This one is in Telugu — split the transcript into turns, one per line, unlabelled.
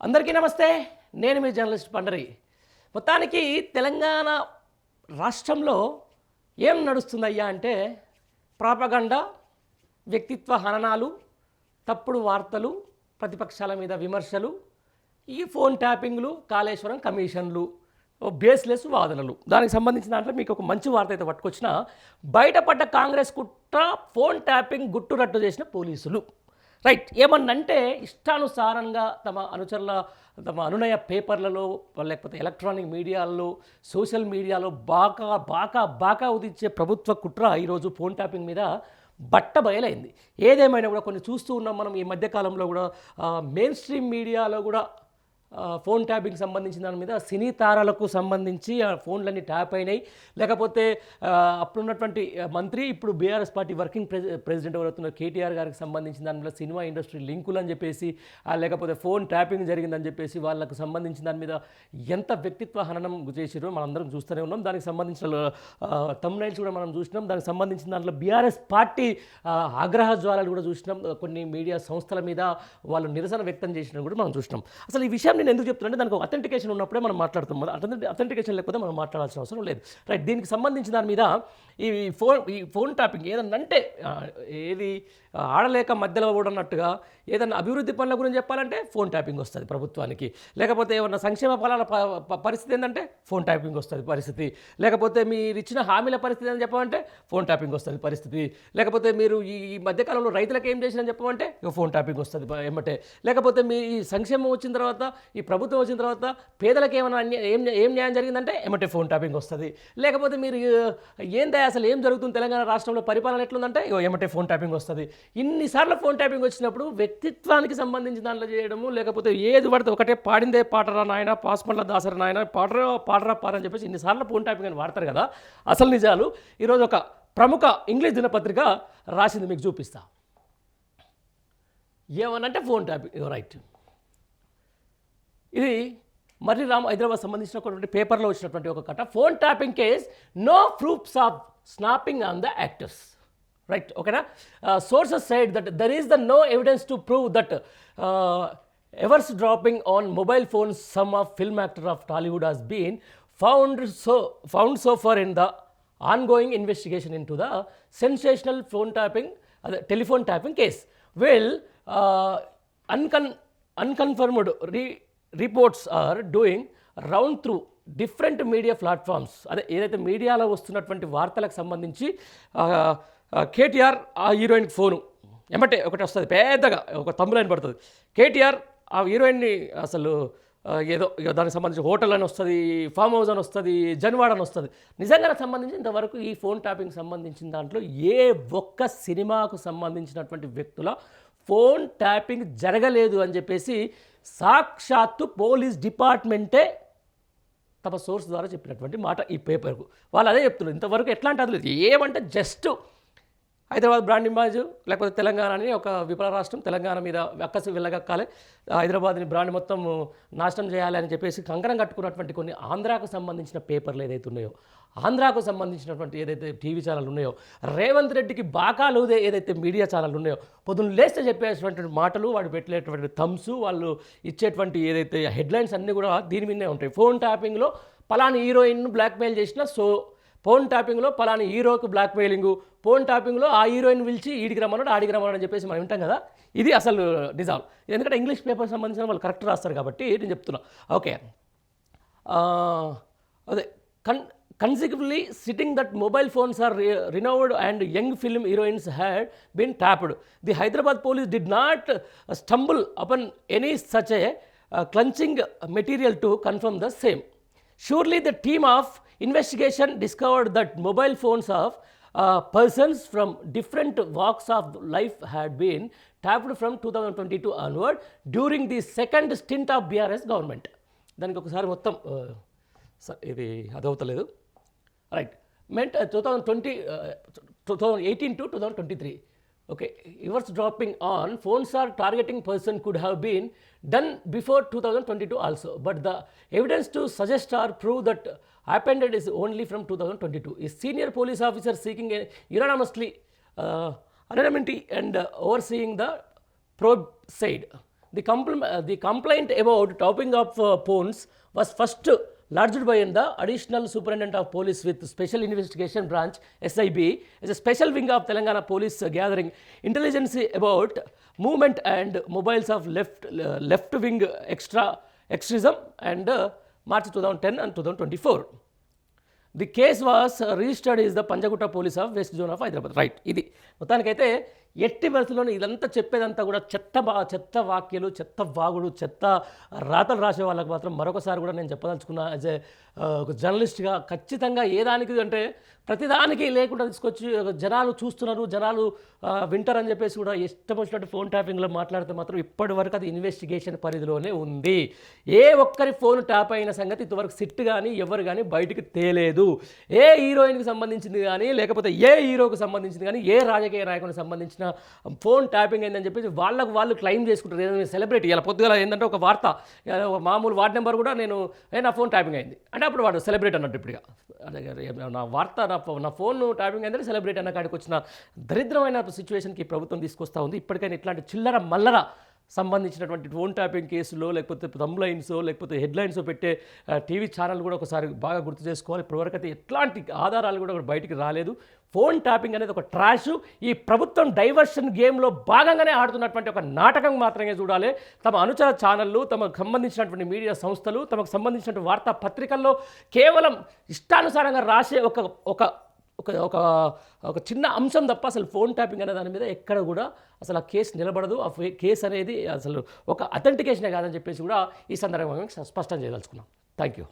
అందరికీ నమస్తే. నేను మీ జర్నలిస్ట్ పండరి. మొత్తానికి తెలంగాణ రాష్ట్రంలో ఏం నడుస్తుందయ్యా అంటే ప్రాపగండ వ్యక్తిత్వ హననాలు తప్పుడు వార్తలు ప్రతిపక్షాల మీద విమర్శలు ఈ ఫోన్ ట్యాపింగ్లు కాళేశ్వరం కమిషన్లు బేస్లెస్ వాదనలు. దానికి సంబంధించిన దాంట్లో మీకు ఒక మంచి వార్త అయితే పట్టుకొచ్చిన. బయటపడ్డ కాంగ్రెస్ కుట్ర ఫోన్ ట్యాపింగ్ గుట్టురట్టు చేసిన పోలీసులు. రైట్ ఏమన్నంటే ఇష్టానుసారంగా తమ అనుచరుల తమ అనునయ పేపర్లలో లేకపోతే ఎలక్ట్రానిక్ మీడియాల్లో సోషల్ మీడియాలో బాగా బాగా బాగా ఉదించే ప్రభుత్వ కుట్ర ఈరోజు ఫోన్ ట్యాపింగ్ మీద బట్ట బయలైంది. ఏదేమైనా కూడా కొన్ని చూస్తూ ఉన్నాం మనం ఈ మధ్యకాలంలో కూడా మెయిన్ స్ట్రీమ్ మీడియాలో కూడా ఫోన్ ట్యాపింగ్ సంబంధించిన దాని మీద సినీ తారాలకు సంబంధించి ఫోన్లన్నీ ట్యాప్ అయినాయి. లేకపోతే అప్పుడున్నటువంటి మంత్రి ఇప్పుడు BRS party working presi president ఎవరవుతున్నారు KTR గారికి సంబంధించిన దాని మీద సినిమా ఇండస్ట్రీ లింకులు అని చెప్పేసి లేకపోతే ఫోన్ ట్యాపింగ్ జరిగిందని చెప్పేసి వాళ్ళకు సంబంధించిన దాని మీద ఎంత వ్యక్తిత్వ హననం చేసిరో మనందరం చూస్తూనే ఉన్నాం. దానికి సంబంధించిన తమ్నైల్స్ కూడా మనం చూసినాం. దానికి సంబంధించిన దాంట్లో బీఆర్ఎస్ పార్టీ ఆగ్రహ జ్వాలాలు కూడా చూసినాం. కొన్ని మీడియా సంస్థల మీద వాళ్ళు నిరసన వ్యక్తం చేసినవి కూడా మనం చూసినాం. అసలు ఈ విషయం నేను ఎందుకు చెప్తున్నానంటే దానికి అథెంటికేషన్ ఉన్నప్పుడే మనం మాట్లాడుతాం. అథెంటికేషన్ లేకపోతే మనం మాట్లాడాల్సిన అవసరం లేదు. రైట్ దీనికి సంబంధించిన దాని మీద ఈ ఫోన్ ఈ ఫోన్ టాపింగ్ ఏదన్నా అంటే ఏది ఆడలేక మధ్యలో కూడా అన్నట్టుగా ఏదన్నా అభివృద్ధి పనుల గురించి చెప్పాలంటే ఫోన్ ట్యాపింగ్ వస్తుంది ప్రభుత్వానికి. లేకపోతే ఏమన్నా సంక్షేమ ఫలాల ప- ప- పరిస్థితి ఏంటంటే ఫోన్ ట్యాపింగ్ వస్తుంది పరిస్థితి. లేకపోతే మీరు ఇచ్చిన హామీల పరిస్థితి అని చెప్పమంటే ఫోన్ ట్యాపింగ్ వస్తుంది పరిస్థితి. లేకపోతే మీరు ఈ మధ్యకాలంలో రైతులకు ఏం చేసినా చెప్పమంటే ఇక ఫోన్ ట్యాపింగ్ వస్తుంది ఏమంటే. లేకపోతే మీ ఈ సంక్షేమం వచ్చిన తర్వాత ఈ ప్రభుత్వం వచ్చిన తర్వాత పేదలకు ఏమైనా అన్య- ఏం ఏం న్యాయం జరిగిందంటే ఏమంటే ఫోన్ ట్యాపింగ్ వస్తుంది. లేకపోతే మీరు ఆ, ఏందా అసలు ఏం జరుగుతుంది తెలంగాణ రాష్ట్రంలో పరిపాలన ఎట్లుందంటే ఎమటే ఏమంటే ఫోన్ ట్యాపింగ్ వస్తుంది. ఇన్నిసార్లు ఫోన్ ట్యాపింగ్ వచ్చినప్పుడు వ్యక్తిత్వానికి సంబంధించిన దాంట్లో చేయడము లేకపోతే ఏది పడితే ఒకటే పాడిందే పాటరా నాయన పాస్పండ్ల దాసరా నాయన పాటరా పాడరా పారని చెప్పేసి ఇన్నిసార్లు ఫోన్ ట్యాపింగ్ అని వాడతారు కదా. అసలు నిజాలు ఈరోజు ఒక ప్రముఖ ఇంగ్లీష్ దినపత్రిక రాసింది మీకు చూపిస్తా. ఏమనంటే ఫోన్ ట్యాపింగ్ రైట్. ఇది మర్రి రామ్ హైదరాబాద్ సంబంధించినటువంటి పేపర్లో వచ్చినటువంటి ఒక కథ. Phone tapping case no proofs of snapping on the actors right ఓకేనా sources side that there is the no evidence to prove that eavesdropping on mobile phones some of film actor of Tollywood has been found so found so far in the ongoing investigation in to the sensational phone tapping అదే telephone tapping case Well, uncon unconfirmed re reports are doing round through different media platforms అదే ఏదైతే మీడియాలో వస్తున్నటువంటి వార్తలకు సంబంధించి కేటీఆర్ ఆ హీరోయిన్కి ఫోను. ఏమంటే ఒకటి వస్తుంది పెద్దగా ఒక తమ్ములైన పడుతుంది. కేటీఆర్ ఆ హీరోయిన్ని అసలు ఏదో ఇక దానికి సంబంధించి హోటల్ అని వస్తుంది ఫామ్ హౌస్ అని వస్తుంది జన్వాడ్ అని వస్తుంది. నిజంగా సంబంధించి ఇంతవరకు ఈ ఫోన్ ట్యాపింగ్ సంబంధించిన దాంట్లో ఏ ఒక్క సినిమాకు సంబంధించినటువంటి వ్యక్తుల ఫోన్ ట్యాపింగ్ జరగలేదు అని చెప్పేసి సాక్షాత్తు పోలీస్ డిపార్ట్మెంటే తమ సోర్స్ ద్వారా చెప్పినటువంటి మాట ఈ పేపర్కు. వాళ్ళు అదే చెప్తున్నారు ఇంతవరకు ఎట్లాంటి అది లేదు ఏమంటే జస్ట్ హైదరాబాద్ బ్రాండ్ ఇమేజ్ లేకపోతే తెలంగాణ అని ఒక విఫల రాష్ట్రం తెలంగాణ మీద అక్కసి వెళ్ళగక్కాలి. హైదరాబాద్ని బ్రాండ్ మొత్తం నాశనం చేయాలి అని చెప్పేసి కంకణం కట్టుకున్నటువంటి కొన్ని ఆంధ్రాకు సంబంధించిన పేపర్లు ఏదైతే ఉన్నాయో ఆంధ్రాకు సంబంధించినటువంటి ఏదైతే టీవీ ఛానల్ ఉన్నాయో రేవంత్ రెడ్డికి బాకాలు ఏదైతే మీడియా ఛానల్ ఉన్నాయో పొద్దున్న లేస్తే చెప్పేటువంటి మాటలు వాడు పెట్టేటువంటి థమ్స్ వాళ్ళు ఇచ్చేటువంటి ఏదైతే హెడ్లైన్స్ అన్నీ కూడా దీని మీదనే ఉంటాయి. ఫోన్ ట్యాపింగ్లో పలానా హీరోయిన్ బ్లాక్మెయిల్ చేసిన సో ఫోన్ ట్యాపింగ్లో పలాని హీరోకి బ్లాక్మెయిలింగ్ ఫోన్ ట్యాపింగ్లో ఆ హీరోయిన్ పిలిచి ఈడికి రమ్మన్నాడు ఆడికి రమ్మన్నాడు అని చెప్పేసి మనం వింటాం కదా. ఇది అసలు డిజాల్వ్. ఎందుకంటే ఇంగ్లీష్ పేపర్ సంబంధించిన వాళ్ళు కరెక్ట్ రాస్తారు కాబట్టి నేను చెప్తున్నా. ఓకే. అదే con consecutively sitting that mobile phones are renewed and young film heroines had been tapped the Hyderabad police did not stumble upon any such a clinching material to confirm the same surely the team of investigation discovered that mobile phones of uh, persons from different walks of life had been tapped from 2022 onward during the second stint of BRS government. దానికి ఒకసారి మొత్తం uh, స- ఇది అదవుతలేదు right meant two thousand twenty two thousand eighteen to two thousand twenty three Okay, reverse dropping on phones are targeting person could have been done before 2022 also, but the evidence to suggest or prove that happened is only from 2022. A senior police officer seeking a unanimously uh, anonymity and uh, overseeing the probe said. The, compl uh, the complaint about topping up uh, phones was first was first lodged by in the additional superintendent of police with special investigation branch SIB is a special wing of Telangana police gathering intelligence about movement and mobiles of left left wing extra extremism and March two thousand ten and two thousand twenty four the case was registered is the Panjagutta police of west zone of Hyderabad right ఇది మొత్తానికైతే ఎట్టి వరుసలోనే ఇదంతా చెప్పేదంతా కూడా చెత్త బా చెత్త వాక్యాలు చెత్త వాగుడు చెత్త రాతలు రాసే వాళ్ళకి మాత్రం మరొకసారి కూడా నేను చెప్పదలుచుకున్నా యాజ్ ఏ ఒక జర్నలిస్ట్గా ఖచ్చితంగా ఏ దానికి అంటే ప్రతిదానికి లేకుండా తీసుకొచ్చి జనాలు చూస్తున్నారు జనాలు వింటారని చెప్పేసి కూడా ఇష్టం వచ్చినట్టు ఫోన్ ట్యాపింగ్లో మాట్లాడితే మాత్రం ఇప్పటి వరకు అది ఇన్వెస్టిగేషన్ పరిధిలోనే ఉంది. ఏ ఒక్కరి ఫోన్ ట్యాప్ అయిన సంగతి ఇంతవరకు సిట్ కానీ ఎవరు కానీ బయటికి తేలేదు. ఏ హీరోయిన్కి సంబంధించింది కానీ లేకపోతే ఏ హీరోకి సంబంధించింది కానీ ఏ రాజకీయ నాయకునికి సంబంధించిన ఫోన్ ట్యాపింగ్ అయిందని చెప్పేసి వాళ్ళకు వాళ్ళు క్లెయిమ్ చేసుకుంటారు. ఏదైనా సెలబ్రిటీ ఇలా పొద్దుగల ఏంటంటే ఒక వార్త ఒక మామూలు వార్డ్ నెంబర్ కూడా నేను నా ఫోన్ ట్యాపింగ్ అయింది. అంటే అప్పుడు వాడు సెలబ్రిటీ అన్నట్టు ఇప్పుడుగా నా వార్త నా నా ఫోన్ ట్యాపింగ్ అయిందంటే సెలబ్రిటీ అన్న కాడికి వచ్చిన దరిద్రమైన సిచ్యువేషన్కి ప్రభుత్వం తీసుకొస్తా ఉంది. ఇప్పటికైనా ఇట్లాంటి చిల్లర మల్లర సంబంధించినటువంటి ఫోన్ ట్యాపింగ్ కేసులో లేకపోతే లైన్స్ లేకపోతే హెడ్లైన్స్ పెట్టే టీవీ ఛానల్ కూడా ఒకసారి బాగా గుర్తు చేసుకోవాలి. ఇప్పటివరకు అయితే ఎట్లాంటి ఆధారాలు కూడా బయటికి రాలేదు. ఫోన్ ట్యాపింగ్ అనేది ఒక ట్రాష్ ఈ ప్రభుత్వం డైవర్షన్ గేమ్లో భాగంగానే ఆడుతున్నటువంటి ఒక నాటకం మాత్రమే చూడాలి. తమ అనుచర ఛానళ్ళు తమకు సంబంధించినటువంటి మీడియా సంస్థలు తమకు సంబంధించినటువంటి వార్తా పత్రికల్లో కేవలం ఇష్టానుసారంగా రాసే ఒక ఒక ఒక ఒక ఒక చిన్న అంశం తప్ప అసలు ఫోన్ ట్యాపింగ్ అనే దాని మీద ఎక్కడ కూడా అసలు ఆ కేసు నిలబడదు. ఆ కేసు అనేది అసలు ఒక అథెంటికేషనే కాదని చెప్పేసి కూడా ఈ సందర్భంగా స్పష్టం చేయదలుచుకున్నాం. Thank you